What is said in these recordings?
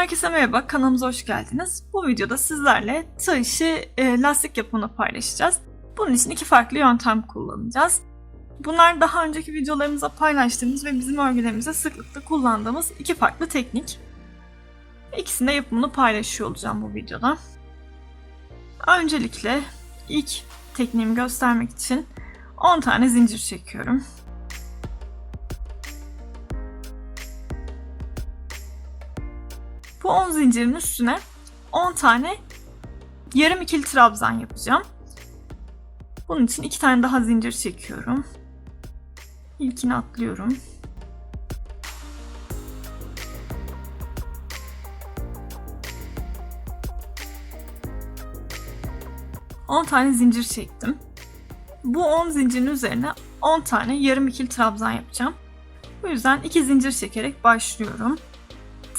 Herkese merhaba, kanalımıza hoş geldiniz. Bu videoda sizlerle tığ işi e, lastik yapımını paylaşacağız. Bunun için iki farklı yöntem kullanacağız. Bunlar daha önceki videolarımızda paylaştığımız ve bizim örgülerimizde sıklıkla kullandığımız iki farklı teknik. İkisinin de yapımını paylaşıyor olacağım bu videoda. Öncelikle ilk tekniğimi göstermek için 10 tane zincir çekiyorum. Bu 10 zincirin üstüne 10 tane yarım ikili trabzan yapacağım. Bunun için iki tane daha zincir çekiyorum. İlkini atlıyorum. On tane zincir çektim. Bu 10 zincirin üzerine 10 tane yarım ikili trabzan yapacağım. Bu yüzden iki zincir çekerek başlıyorum.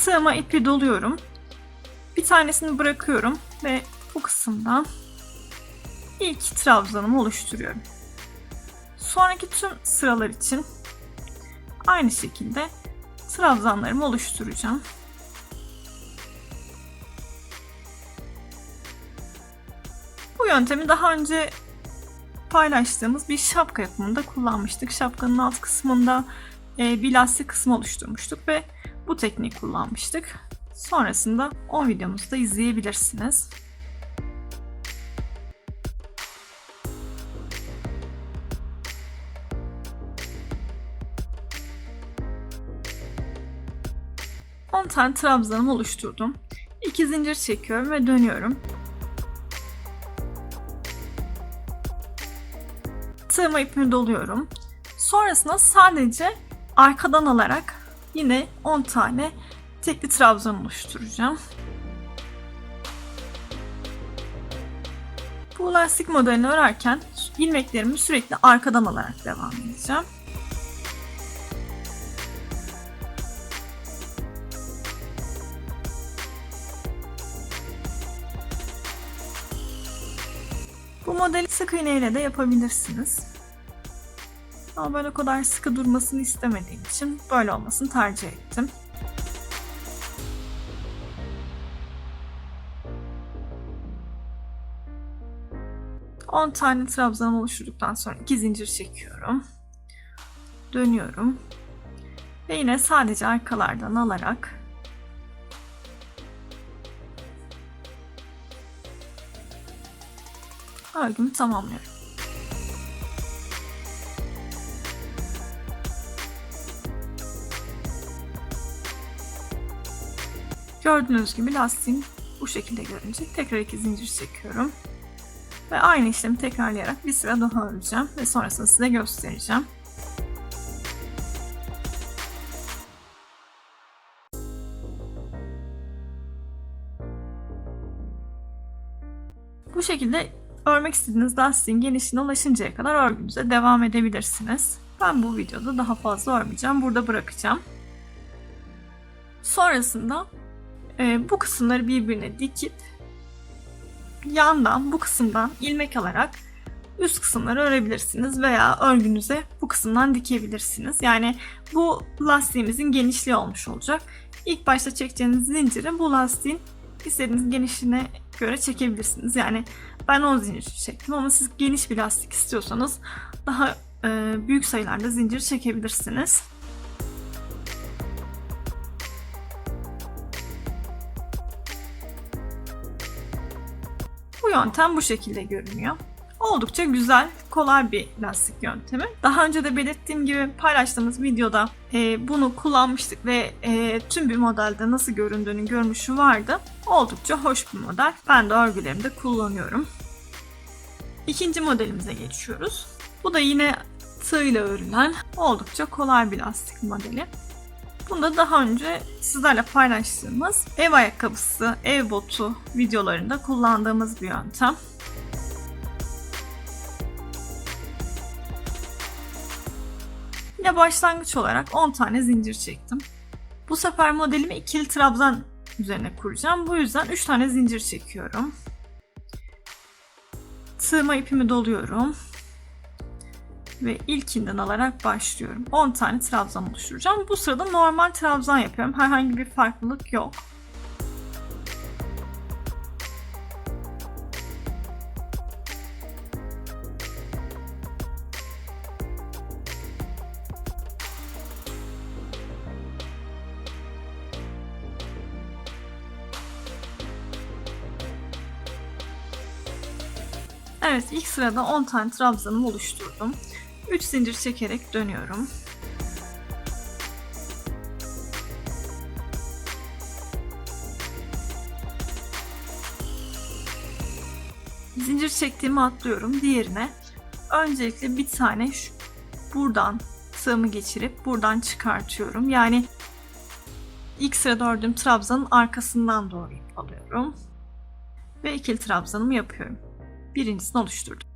Tığıma ipi doluyorum. Bir tanesini bırakıyorum ve bu kısımdan ilk trabzanımı oluşturuyorum. Sonraki tüm sıralar için aynı şekilde trabzanlarımı oluşturacağım. Bu yöntemi daha önce paylaştığımız bir şapka yapımında kullanmıştık. Şapkanın alt kısmında e, bir lastik kısmı oluşturmuştuk ve bu tekniği kullanmıştık. Sonrasında o videomuzu da izleyebilirsiniz. Tane trabzanımı oluşturdum. İki zincir çekiyorum ve dönüyorum. Tığıma ipimi doluyorum. Sonrasında sadece arkadan alarak yine 10 tane tekli trabzan oluşturacağım. Bu lastik modelini örerken ilmeklerimi sürekli arkadan alarak devam edeceğim. Bu modeli sık iğneyle de yapabilirsiniz. Ama ben o kadar sıkı durmasını istemediğim için böyle olmasını tercih ettim. On tane trabzan oluşturduktan sonra iki zincir çekiyorum. Dönüyorum. Ve yine sadece arkalardan alarak örgümü tamamlıyorum. Gördüğünüz gibi lastiğim bu şekilde görünecek. Tekrar iki zincir çekiyorum. Ve aynı işlemi tekrarlayarak bir sıra daha öreceğim. Ve sonrasında size göstereceğim. Bu şekilde örmek istediğiniz lastiğin genişliğine ulaşıncaya kadar örgünüze devam edebilirsiniz. Ben bu videoda daha fazla örmeyeceğim. Burada bırakacağım. Sonrasında e, bu kısımları birbirine dikip yandan bu kısımdan ilmek alarak üst kısımları örebilirsiniz veya örgünüze bu kısımdan dikebilirsiniz. Yani bu lastiğimizin genişliği olmuş olacak. İlk başta çekeceğiniz zinciri bu lastiğin istediğiniz genişliğine göre çekebilirsiniz. Yani ben 10 zincir çektim ama siz geniş bir lastik istiyorsanız daha e, büyük sayılarda zincir çekebilirsiniz. Bu yöntem bu şekilde görünüyor. Oldukça güzel, kolay bir lastik yöntemi. Daha önce de belirttiğim gibi paylaştığımız videoda e, bunu kullanmıştık ve e, tüm bir modelde nasıl göründüğünün görünüşü vardı. Oldukça hoş bir model. Ben de örgülerimde kullanıyorum. İkinci modelimize geçiyoruz. Bu da yine tığ ile örülen oldukça kolay bir lastik modeli. Bunda daha önce sizlerle paylaştığımız ev ayakkabısı, ev botu videolarında kullandığımız bir yöntem. Yine başlangıç olarak 10 tane zincir çektim. Bu sefer modelimi ikili trabzan üzerine kuracağım. Bu yüzden 3 tane zincir çekiyorum. Tığıma ipimi doluyorum ve ilkinden alarak başlıyorum. 10 tane trabzan oluşturacağım. Bu sırada normal trabzan yapıyorum. Herhangi bir farklılık yok. Evet ilk sırada 10 tane trabzanımı oluşturdum. 3 zincir çekerek dönüyorum. Zincir çektiğimi atlıyorum diğerine. Öncelikle bir tane şu, buradan sığımı geçirip buradan çıkartıyorum. Yani ilk sırada ördüğüm trabzanın arkasından doğru ip alıyorum. Ve ikili trabzanımı yapıyorum. Birincisini oluşturdum.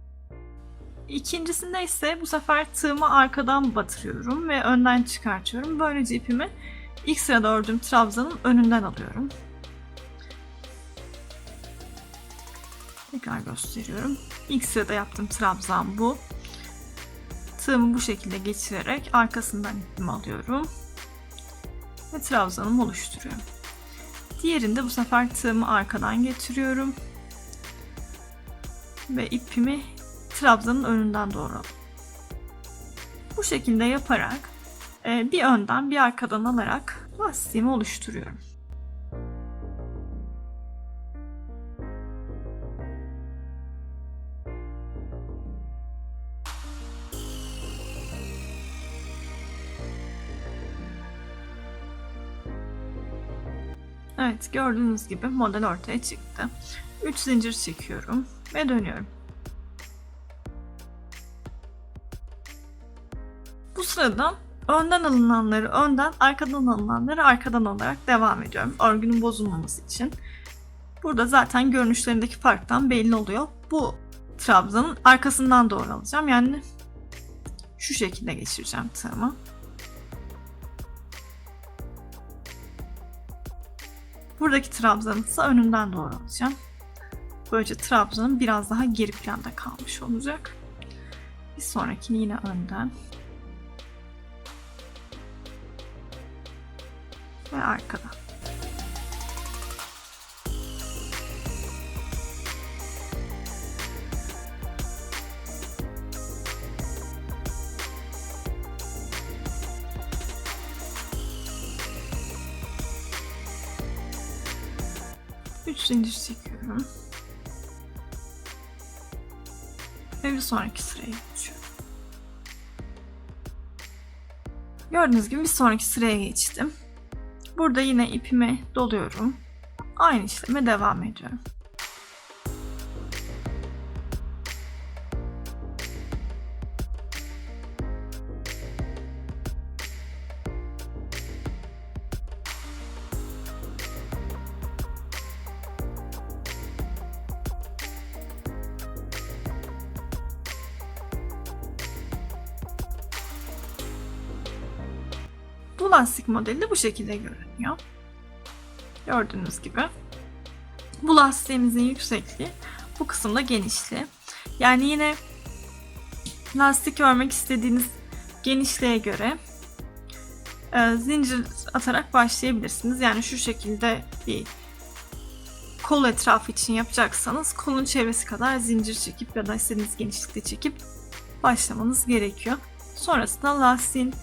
İkincisinde ise bu sefer tığımı arkadan batırıyorum ve önden çıkartıyorum. Böylece ipimi ilk sırada ördüğüm trabzanın önünden alıyorum. Tekrar gösteriyorum. İlk sırada yaptığım trabzan bu. Tığımı bu şekilde geçirerek arkasından ipimi alıyorum. Ve trabzanımı oluşturuyorum. Diğerinde bu sefer tığımı arkadan getiriyorum. Ve ipimi trabzanın önünden doğru. Bu şekilde yaparak e, bir önden bir arkadan alarak lastiğimi oluşturuyorum. Evet gördüğünüz gibi model ortaya çıktı. 3 zincir çekiyorum ve dönüyorum. Sırada önden alınanları önden, arkadan alınanları arkadan alarak devam ediyorum. Örgünün bozulmaması için. Burada zaten görünüşlerindeki farktan belli oluyor. Bu trabzanın arkasından doğru alacağım. Yani şu şekilde geçireceğim tığımı. Buradaki trabzanı ise önünden doğru alacağım. Böylece trabzanın biraz daha geri planda kalmış olacak. Bir sonrakini yine önden. Ve arkadan. Üç zincir çekiyorum. Ve bir sonraki sıraya geçiyorum. Gördüğünüz gibi bir sonraki sıraya geçtim. Burada yine ipimi doluyorum. Aynı işleme devam ediyorum. Bu lastik modeli de bu şekilde görünüyor. Gördüğünüz gibi. Bu lastiğimizin yüksekliği, bu kısımda genişliği. Yani yine lastik örmek istediğiniz genişliğe göre e, zincir atarak başlayabilirsiniz. Yani şu şekilde bir kol etrafı için yapacaksanız kolun çevresi kadar zincir çekip ya da istediğiniz genişlikte çekip başlamanız gerekiyor. Sonrasında lastiğin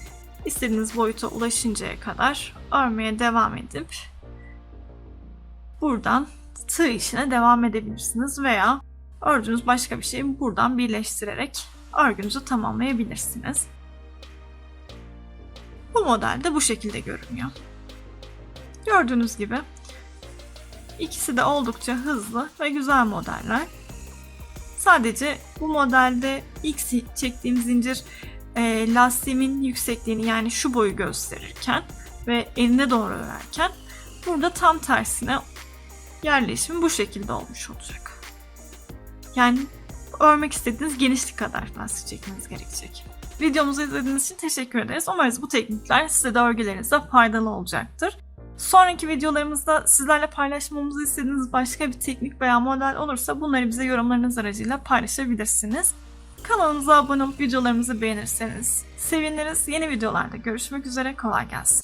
istediğiniz boyuta ulaşıncaya kadar örmeye devam edip buradan tığ işine devam edebilirsiniz veya ördüğünüz başka bir şeyi buradan birleştirerek örgünüzü tamamlayabilirsiniz. Bu model de bu şekilde görünüyor. Gördüğünüz gibi ikisi de oldukça hızlı ve güzel modeller. Sadece bu modelde ilk çektiğim zincir e, lastiğimin yüksekliğini yani şu boyu gösterirken ve eline doğru örerken burada tam tersine yerleşimi bu şekilde olmuş olacak. Yani örmek istediğiniz genişlik kadar lastik çekmeniz gerekecek. Videomuzu izlediğiniz için teşekkür ederiz. Umarız bu teknikler size de örgülerinizde faydalı olacaktır. Sonraki videolarımızda sizlerle paylaşmamızı istediğiniz başka bir teknik veya model olursa bunları bize yorumlarınız aracıyla paylaşabilirsiniz. Kanalımıza abone olup videolarımızı beğenirseniz seviniriz. Yeni videolarda görüşmek üzere. Kolay gelsin.